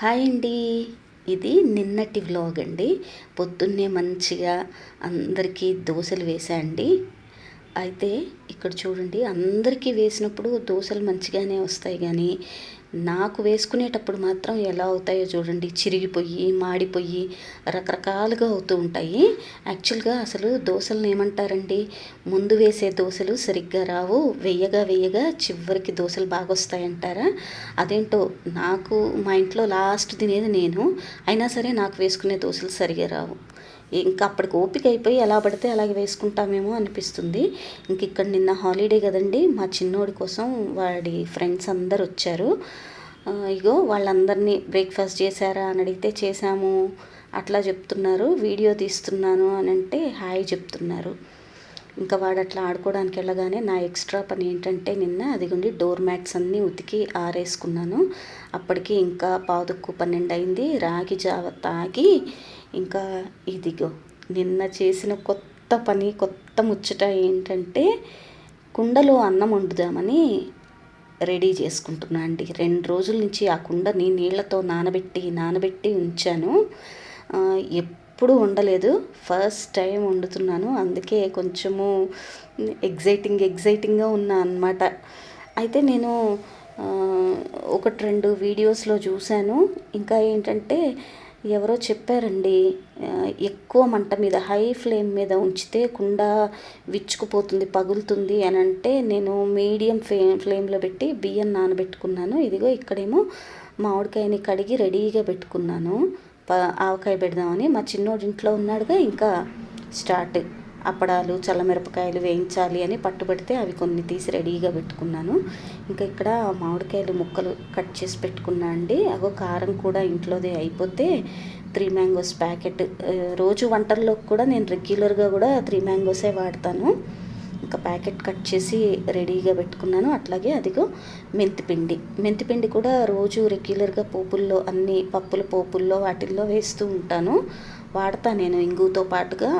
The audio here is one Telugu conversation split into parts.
హాయ్ అండి. ఇది నిన్నటి వ్లాగ్ అండి. పొద్దున్నే మంచిగా అందరికీ దోశలు వేసా అండి. అయితే ఇక్కడ చూడండి అందరికీ వేసినప్పుడు దోశలు మంచిగానే వస్తాయి కానీ నాకు వేసుకునేటప్పుడు మాత్రం ఎలా అవుతాయో చూడండి. చిరిగిపోయి మాడిపోయి రకరకాలుగా అవుతూ ఉంటాయి. యాక్చువల్గా అసలు దోశలను ఏమంటారండి? ముందు వేసే దోశలు సరిగ్గా రావు. వెయ్యగా వెయ్యగా చివరికి దోశలు బాగా వస్తాయంటారా అదేంటో నాకు మా ఇంట్లో లాస్ట్ తినేది నేను. అయినా సరే నాకు వేసుకునే దోశలు సరిగా రావు. ఇంకా అప్పటికి ఓపిక అయిపోయి ఎలా పడితే అలాగే వేసుకుంటామేమో అనిపిస్తుంది. ఇంక ఇక్కడ నిన్న హాలిడే కదండి మా చిన్నోడి కోసం వాడి ఫ్రెండ్స్ అందరు వచ్చారు. ఇగో వాళ్ళందరినీ బ్రేక్ఫాస్ట్ చేశారా అని అడిగితే చేశాము అట్లా చెప్తున్నారు వీడియో తీస్తున్నాను అని అంటే హాయ్ చెప్తున్నారు. ఇంకా వాడు అట్లా ఆడుకోవడానికి వెళ్ళగానే నా ఎక్స్ట్రా పని ఏంటంటే నిన్న అదిగోండి డోర్ మ్యాట్స్ అన్నీ ఉతికి ఆరేసుకున్నాను. అప్పటికి ఇంకా పావుదుక్కు పన్నెండు అయింది రాగి జావ తాగి ఇంకా ఇదిగో నిన్న చేసిన కొత్త పని కొత్త ముచ్చట ఏంటంటే కుండలో అన్నం వండుదామని రెడీ చేసుకుంటున్నా అండి. రెండు రోజుల నుంచి ఆ కుండని నీళ్ళతో నానబెట్టి నానబెట్టి ఉంచాను. ఎప్పుడు వండలేదు. First time వండుతున్నాను. అందుకే కొంచెము ఎగ్జైటింగ్ ఎగ్జైటింగ్గా ఉన్నా అనమాట అయితే నేను ఒకటి రెండు వీడియోస్లో చూశాను. ఇంకా ఏంటంటే ఎవరో చెప్పారండి ఎక్కువ మంట మీద హై ఫ్లేమ్ మీద ఉంచితే కుండ విచ్చుకుపోతుంది పగులుతుంది అని అంటే నేను మీడియం ఫ్లే ఫ్లేమ్లో పెట్టి బియ్యం నానబెట్టుకున్నాను. ఇదిగో ఇక్కడేమో మామిడికాయని కడిగి రెడీగా పెట్టుకున్నాను. ఆవకాయ పెడదామని. మా చిన్నోడి ఇంట్లో ఉన్నాడుగా ఇంకా స్టార్ట్. అప్పడాలు చల్లమిరపకాయలు వేయించాలి అని పట్టుబడితే అవి కొన్ని తీసి రెడీగా పెట్టుకున్నాను. ఇంకా ఇక్కడ మామిడికాయలు ముక్కలు కట్ చేసి పెట్టుకున్నా అండి. అగో కారం కూడా ఇంట్లోదే అయిపోతే త్రీ మ్యాంగోస్ ప్యాకెట్. రోజు వంటల్లో కూడా నేను రెగ్యులర్గా కూడా త్రీ మ్యాంగోసే వాడతాను. ఇంకా ప్యాకెట్ కట్ చేసి రెడీగా పెట్టుకున్నాను. అట్లాగే అదిగో మెంతిపిండి మెంతిపిండి కూడా రోజు రెగ్యులర్గా పోపుల్లో అన్ని పప్పుల పోపుల్లో వాటిల్లో వేస్తూ ఉంటాను. వాడతా నేను ఇంగుతో పాటుగా.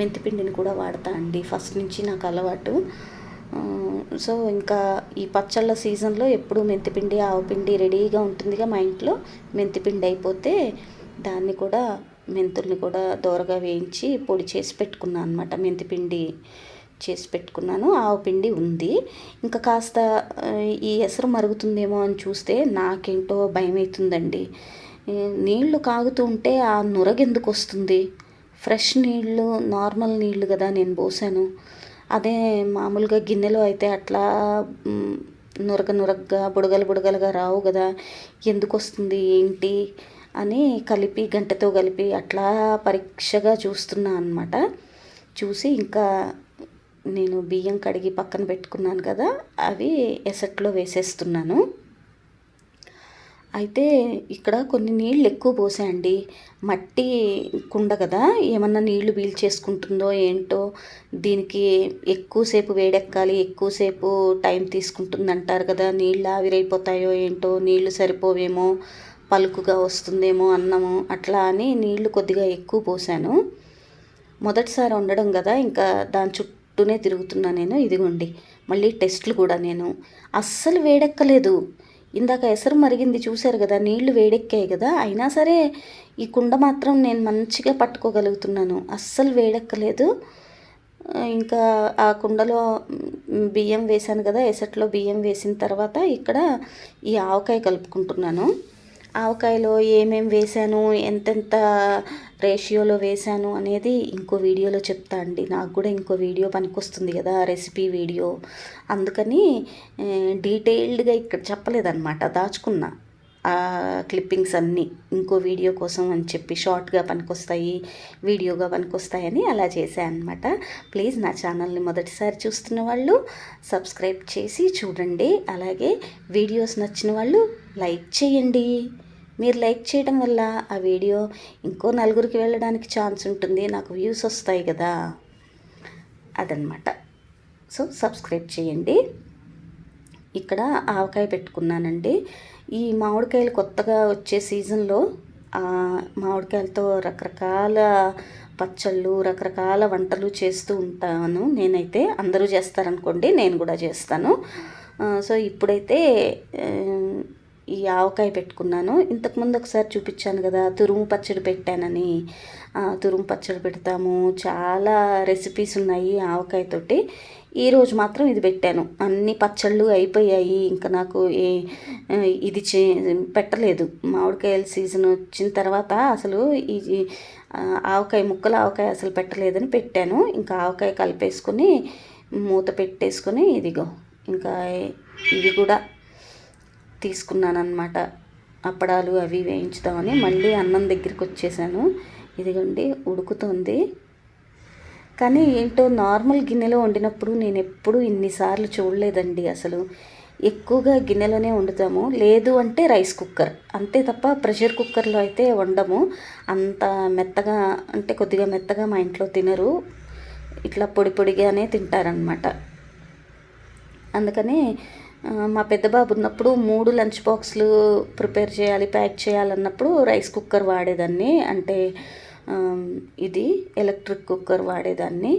మెంతిపిండిని కూడా వాడతా అండి. ఫస్ట్ నుంచి నాకు అలవాటు. సో ఇంకా ఈ పచ్చళ్ళ సీజన్లో ఎప్పుడు మెంతిపిండి ఆవపిండి రెడీగా ఉంటుందిగా మా ఇంట్లో. మెంతిపిండి అయిపోతే దాన్ని కూడా మెంతుల్ని కూడా దోరగా వేయించి పొడి చేసి పెట్టుకున్నాను అనమాట మెంతిపిండి చేసి పెట్టుకున్నాను. ఆవపిండి ఉంది. ఇంకా కాస్త ఈ ఎసరు మరుగుతుందేమో అని చూస్తే నాకేంటో భయం అవుతుందండి నీళ్ళు కాగుతూ ఉంటే ఆ నురగెందుకు వస్తుంది? ఫ్రెష్ నీళ్ళు నార్మల్ నీళ్ళు కదా నేను పోసాను. అదే మామూలుగా గిన్నెలో అయితే అట్లా నురగ నురగ్గా బుడగలు బుడగలుగా రావు కదా. ఎందుకు వస్తుంది ఏంటి? అని కలిపి గంటతో కలిపి అట్లా పరీక్షగా చూస్తున్నా అనమాట చూసి ఇంకా నేను బియ్యం కడిగి పక్కన పెట్టుకున్నాను కదా అవి ఎసట్లో వేసేస్తున్నాను. అయితే ఇక్కడ కొన్ని నీళ్ళు ఎక్కువ పోసాయండి. మట్టి కుండ కదా ఏమన్నా నీళ్ళు పీల్చేసుకుంటుందో ఏంటో దీనికి ఎక్కువసేపు వేడెక్కాలి ఎక్కువసేపు టైం తీసుకుంటుంది అంటారు కదా నీళ్ళు ఆవిరైపోతాయో ఏంటో నీళ్ళు సరిపోవేమో పలుకుగా వస్తుందేమో అన్నము అట్లా అని నీళ్ళు కొద్దిగా ఎక్కువ పోసాను. మొదటిసారి వండడం కదా ఇంకా దాని చుట్టూనే తిరుగుతున్నా నేను ఇదిగోండి మళ్ళీ టెస్ట్లు కూడా నేను. అస్సలు వేడెక్కలేదు. ఇందాక ఎసరు మరిగింది చూశారు కదా నీళ్ళు వేడెక్కాయి కదా అయినా సరే ఈ కుండ మాత్రం నేను మంచిగా పట్టుకోగలుగుతున్నాను. అస్సలు వేడెక్కలేదు. ఇంకా ఆ కుండలో బియ్యం వేశాను కదా ఎసట్లో బియ్యం వేసిన తర్వాత ఇక్కడ ఈ ఆవకాయ కలుపుకుంటున్నాను. ఆవకాయలో ఏమేం వేశాను ఎంతెంత రేషియోలో వేశాను అనేది ఇంకో వీడియోలో చెప్తా అండి. నాకు కూడా ఇంకో వీడియో పనికొస్తుంది కదా రెసిపీ వీడియో. అందుకని డీటెయిల్డ్గా ఇక్కడ చెప్పలేదన్నమాట దాచుకున్నా. క్లిప్పింగ్స్ అన్నీ ఇంకో వీడియో కోసం అని చెప్పి షార్ట్గా పనికొస్తాయి వీడియోగా పనికొస్తాయని అలా చేశాను అనమాట ప్లీజ్ నా ఛానల్ని మొదటిసారి చూస్తున్న వాళ్ళు సబ్స్క్రైబ్ చేసి చూడండి. అలాగే వీడియోస్ నచ్చిన వాళ్ళు లైక్ చేయండి. మీరు లైక్ చేయడం వల్ల ఆ వీడియో ఇంకో నలుగురికి వెళ్ళడానికి ఛాన్స్ ఉంటుంది నాకు వ్యూస్ వస్తాయి కదా. అదనమాట సో సబ్స్క్రైబ్ చేయండి. ఇక్కడ ఆవకాయ పెట్టుకున్నానండి. ఈ మామిడికాయలు కొత్తగా వచ్చే సీజన్లో మామిడికాయలతో రకరకాల పచ్చళ్ళు రకరకాల వంటలు చేస్తూ ఉంటాను. నేనైతే అందరూ చేస్తారనుకోండి నేను కూడా చేస్తాను. సో ఇప్పుడైతే ఈ ఆవకాయ పెట్టుకున్నాను. ఇంతకుముందు ఒకసారి చూపించాను కదా తురుము పచ్చడి పెట్టానని. తురుము పచ్చడి పెడతాము. చాలా రెసిపీస్ ఉన్నాయి ఆవకాయతోటి ఈరోజు మాత్రం ఇది పెట్టాను. అన్ని పచ్చళ్ళు అయిపోయాయి. ఇంకా నాకు ఏ ఇది చే పెట్టలేదు. మామిడికాయల సీజన్ వచ్చిన తర్వాత అసలు ఈ ఆవకాయ ముక్కలు ఆవకాయ అసలు పెట్టలేదని పెట్టాను. ఇంకా ఆవకాయ కలిపేసుకొని మూత పెట్టేసుకొని ఇదిగో ఇంకా ఇవి కూడా తీసుకున్నాను అప్పడాలు అవి వేయించుదామని మళ్ళీ అన్నం దగ్గరికి వచ్చేసాను. ఇదిగోండి ఉడుకుతుంది. కానీ ఏంటో నార్మల్ గిన్నెలో వండినప్పుడు నేను ఎప్పుడూ ఇన్నిసార్లు చూడలేదండి అసలు. ఎక్కువగా గిన్నెలోనే వండుతాము. లేదు అంటే రైస్ కుక్కర్. అంతే తప్ప ప్రెషర్ కుక్కర్లో అయితే వండము. అంత మెత్తగా అంటే కొద్దిగా మెత్తగా మా ఇంట్లో తినరు. ఇట్లా పొడి పొడిగానే తింటారనమాట అందుకని మా పెద్ద బాబు ఉన్నప్పుడు మూడు లంచ్ బాక్స్లు ప్రిపేర్ చేయాలి ప్యాక్ చేయాలన్నప్పుడు రైస్ కుక్కర్ వాడేదాన్ని. అంటే ఇది ఎలక్ట్రిక్ కుక్కర్ వాడేదాన్ని.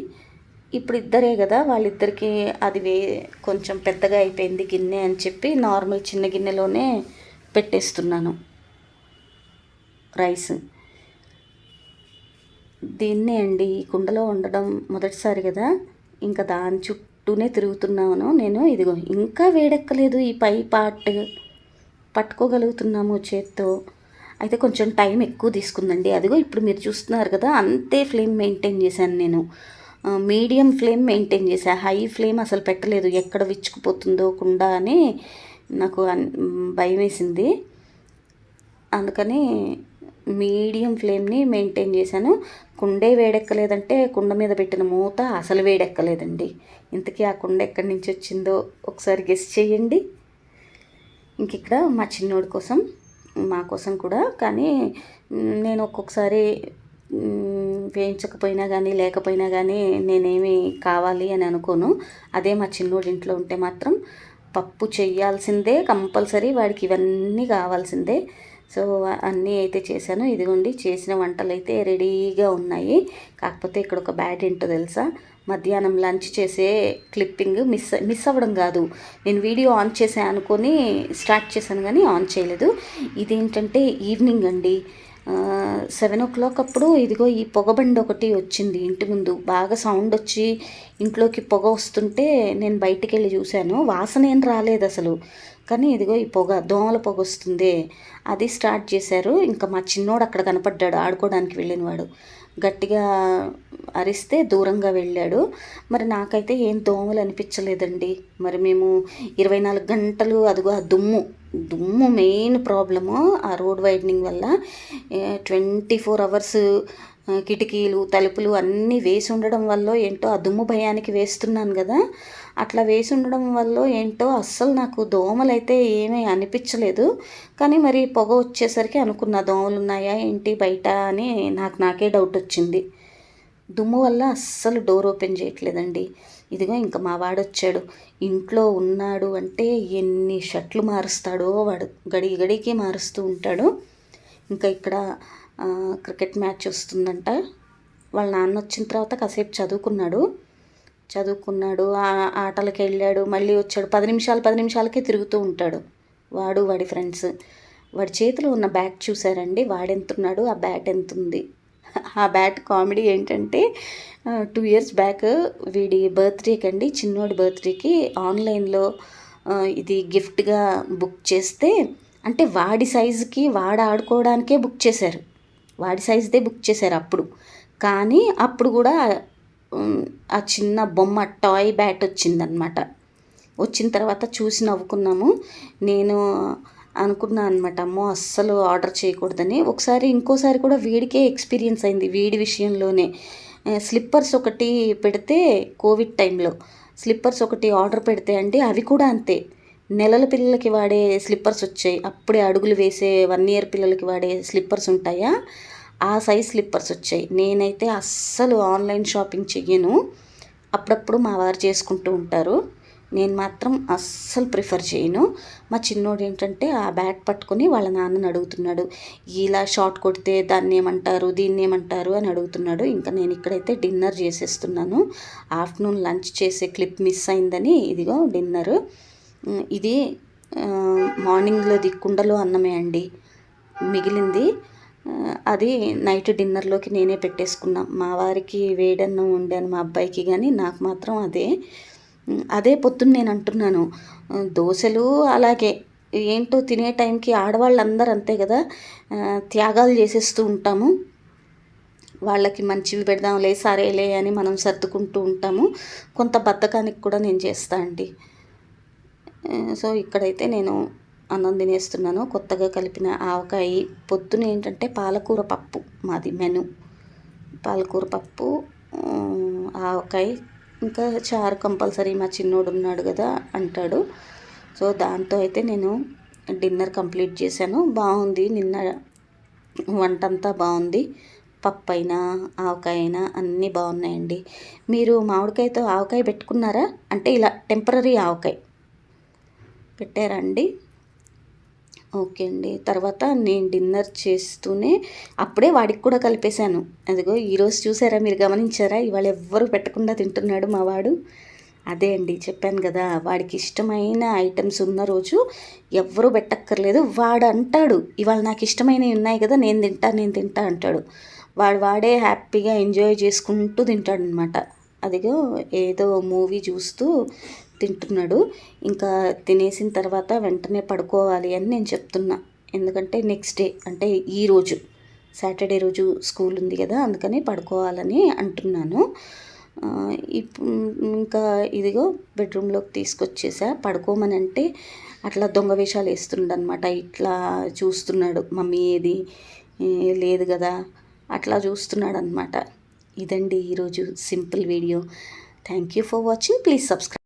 ఇప్పుడు ఇద్దరే కదా వాళ్ళిద్దరికి అది వే కొంచెం పెద్దగా అయిపోయింది గిన్నె అని చెప్పి నార్మల్ చిన్న గిన్నెలోనే పెట్టేస్తున్నాను. రైస్. దీన్నే అండి ఈ కుండలో వండడం మొదటిసారి కదా. ఇంకా దాని చుట్టూనే తిరుగుతున్నాను నేను. ఇదిగో ఇంకా వేడెక్కలేదు. ఈ పై పార్ట్ పట్టుకోగలుగుతున్నాము చేత్తో. అయితే కొంచెం టైం ఎక్కువ తీసుకుందండి. అదిగో ఇప్పుడు మీరు చూస్తున్నారు కదా అంతే ఫ్లేమ్ మెయింటైన్ చేశాను నేను. మీడియం ఫ్లేమ్ మెయింటైన్ చేశా. హై ఫ్లేమ్ అసలు పెట్టలేదు. ఎక్కడ విచ్చుకుపోతుందో కుండా అని నాకు అన్- భయం వేసింది అందుకని మీడియం ఫ్లేమ్ని మెయింటైన్ చేశాను. కుండే వేడెక్కలేదంటే కుండ మీద పెట్టిన మూత అసలు వేడెక్కలేదండి. ఇంతకీ ఆ కుండ ఎక్కడి నుంచి వచ్చిందో ఒకసారి గెస్ చేయండి. ఇంక ఇక్కడ మా చిన్నోడి కోసం మా కోసం కూడా. కానీ నేను ఒక్కొక్కసారి వేయించకపోయినా కానీ లేకపోయినా కానీ నేనేమి కావాలి అని అనుకోను. అదే మా చిన్నోడి ఇంట్లో ఉంటే మాత్రం పప్పు చేయాల్సిందే కంపల్సరీ వాడికి ఇవన్నీ కావాల్సిందే. సో అన్నీ అయితే చేశాను. ఇదిగోండి చేసిన వంటలు అయితే రెడీగా ఉన్నాయి. కాకపోతే ఇక్కడ ఒక బ్యాడ్ ఏంటో తెలుసా? మధ్యాహ్నం లంచ్ చేసే క్లిప్పింగ్ మిస్ మిస్ అవ్వడం కాదు. నేను వీడియో ఆన్ చేసా అనుకొని స్టార్ట్ చేశాను కానీ ఆన్ చేయలేదు. ఇదేంటంటే ఈవినింగ్ అండి. సెవెన్ ఓ క్లాక్ అప్పుడు ఇదిగో ఈ పొగబండి ఒకటి వచ్చింది ఇంటి ముందు. బాగా సౌండ్ వచ్చి ఇంట్లోకి పొగ వస్తుంటే నేను బయటికి వెళ్ళి చూశాను. వాసన ఏం రాలేదు అసలు. కానీ ఇదిగో ఈ పొగ దోమల పొగ వస్తుంది. అది స్టార్ట్ చేశారు. ఇంకా మా చిన్నోడు అక్కడ కనపడ్డాడు ఆడుకోవడానికి వెళ్ళినవాడు. గట్టిగా అరిస్తే దూరంగా వెళ్ళాడు. మరి నాకైతే ఏం దోమలు అనిపించలేదండి. మరి మేము ఇరవై నాలుగు గంటలు అదిగో ఆ దుమ్ము దుమ్ము మెయిన్ ప్రాబ్లము ఆ రోడ్ వైడనింగ్ వల్ల. ట్వంటీ ఫోర్ అవర్స్ కిటికీలు తలుపులు అన్నీ వేసి ఉండడం వల్ల ఏంటో ఆ దుమ్ము భయానికి వేస్తున్నాను కదా. అట్లా వేసి ఉండడం వల్ల ఏంటో అస్సలు నాకు దోమలు అయితే ఏమీ అనిపించలేదు. కానీ మరి పొగ వచ్చేసరికి అనుకున్న దోమలు ఉన్నాయా ఏంటి బయట అని నాకు నాకే డౌట్ వచ్చింది. దుమ్ము వల్ల అస్సలు డోర్ ఓపెన్ చేయట్లేదండి. ఇదిగో ఇంకా మా వాడు వచ్చాడు ఇంట్లో ఉన్నాడు అంటే ఎన్ని షర్ట్లు మారుస్తాడో వాడు గడి గడికి మారుస్తూ ఉంటాడు. ఇంకా ఇక్కడ క్రికెట్ మ్యాచ్ వస్తుందంట. వాళ్ళ నాన్న వచ్చిన తర్వాత కాసేపు చదువుకున్నాడు. చదువుకున్నాడు ఆ వెళ్ళాడు మళ్ళీ వచ్చాడు. పది నిమిషాలు పది నిమిషాలకే తిరుగుతూ ఉంటాడు. వాడు వాడి ఫ్రెండ్స్. వాడి చేతిలో ఉన్న బ్యాట్ చూసారండి వాడెంతున్నాడు? ఆ బ్యాట్ ఎంత ఉంది ఆ బ్యాట్ కామెడీ ఏంటంటే టూ ఇయర్స్ బ్యాక్ వీడి బర్త్డేకి అండి చిన్నోడి బర్త్డేకి ఆన్లైన్లో ఇది గిఫ్ట్గా బుక్ చేస్తే అంటే వాడి సైజుకి వాడు ఆడుకోవడానికే బుక్ చేశారు. వాడి సైజుదే బుక్ చేశారు అప్పుడు. కానీ అప్పుడు కూడా ఆ చిన్న బొమ్మ టాయ్ బ్యాట్ వచ్చిందనమాట వచ్చిన తర్వాత చూసి నవ్వుకున్నాము. నేను అనుకున్నాను అనమాట అమ్మో అస్సలు ఆర్డర్ చేయకూడదని. ఒకసారి ఇంకోసారి కూడా వీడికే ఎక్స్పీరియన్స్ అయింది వీడి విషయంలోనే. స్లిప్పర్స్ ఒకటి పెడితే కోవిడ్ టైంలో స్లిప్పర్స్ ఒకటి ఆర్డర్ పెడితే అండి అవి కూడా అంతే. నెలల పిల్లలకి వాడే స్లిప్పర్స్ వచ్చాయి. అప్పుడే అడుగులు వేసే వన్ ఇయర్ పిల్లలకి వాడే స్లిప్పర్స్ ఉంటాయా? ఆ సైజ్ స్లిప్పర్స్ వచ్చాయి. నేనైతే అస్సలు ఆన్లైన్ షాపింగ్ చెయ్యను. అప్పుడప్పుడు మా వారు చేసుకుంటూ ఉంటారు. నేను మాత్రం అస్సలు ప్రిఫర్ చేయను. మా చిన్నోడు ఏంటంటే ఆ బ్యాట్ పట్టుకొని వాళ్ళ నాన్నని అడుగుతున్నాడు. ఇలా షార్ట్ కొడితే దాన్ని ఏమంటారు దీన్ని ఏమంటారు అని అడుగుతున్నాడు. ఇంకా నేను ఇక్కడైతే డిన్నర్ చేసేస్తున్నాను. ఆఫ్టర్నూన్ లంచ్ చేసే క్లిప్ మిస్ అయిందని ఇదిగో డిన్నర్. ఇది మార్నింగ్లో మార్నింగ్లోది కుండలో అన్నమే అండి. మిగిలింది అది నైట్ డిన్నర్లోకి నేనే పెట్టేసుకున్నా. మా వారికి వేడన్నం వండాను మా అబ్బాయికి కానీ నాకు మాత్రం అదే. అదే పొద్దున్న నేను అంటున్నాను. దోశలు అలాగే. ఏంటో తినే టైంకి ఆడవాళ్ళందరూ అంతే కదా త్యాగాలు చేసేస్తూ ఉంటాము. వాళ్ళకి మంచివి పెడదాంలే సరేలే అని మనం సర్దుకుంటూ ఉంటాము. కొంత బద్ధకానికి కూడా నేను చేస్తా అండి. సో ఇక్కడైతే నేను అన్నం తినేస్తున్నాను. కొత్తగా కలిపిన ఆవకాయ పొద్దున ఏంటంటే పాలకూర పప్పు మాది మెను. పాలకూర పప్పు ఆవకాయ ఇంకా చారు కంపల్సరీ మా చిన్నోడు ఉన్నాడు కదా అంటాడు. సో దాంతో అయితే నేను డిన్నర్ కంప్లీట్ చేశాను. బాగుంది నిన్న వంట అంతా బాగుంది. పప్పు అయినా ఆవకాయ అయినా అన్నీ బాగున్నాయండి. మీరు మామిడికాయతో ఆవకాయ పెట్టుకున్నారా? అంటే ఇలా టెంపరీ ఆవకాయ. పెట్టారా అండి? ఓకే అండి. తర్వాత నేను డిన్నర్ చేస్తూనే అప్పుడే వాడికి కూడా కలిపేశాను. అదిగో ఈరోజు చూసారా మీరు గమనించారా? ఇవాళ ఎవ్వరు పెట్టకుండా తింటున్నాడు మా వాడు. అదే అండి చెప్పాను కదా. వాడికి ఇష్టమైన ఐటమ్స్ ఉన్న రోజు ఎవ్వరూ పెట్టక్కర్లేదు. వాడు అంటాడు ఇవాళ నాకు ఇష్టమైనవి ఉన్నాయి కదా నేను తింటా నేను తింటా అంటాడు. వాడు వాడే హ్యాపీగా ఎంజాయ్ చేసుకుంటూ తింటాడనమాట అదిగో ఏదో మూవీ చూస్తూ తింటున్నాడు. ఇంకా తినేసిన తర్వాత వెంటనే పడుకోవాలి అని నేను చెప్తున్నా. ఎందుకంటే నెక్స్ట్ డే అంటే ఈరోజు సాటర్డే రోజు స్కూల్ ఉంది కదా అందుకని పడుకోవాలని అంటున్నాను. ఇప్పుడు ఇంకా ఇదిగో బెడ్రూమ్లోకి తీసుకొచ్చేసా. పడుకోమని అంటే అట్లా దొంగ వేషాలు వేస్తుండనమాట ఇట్లా చూస్తున్నాడు మమ్మీ ఏది? లేదు కదా. అట్లా చూస్తున్నాడు అనమాట ఇదండి ఈరోజు simple video. Thank you for watching please subscribe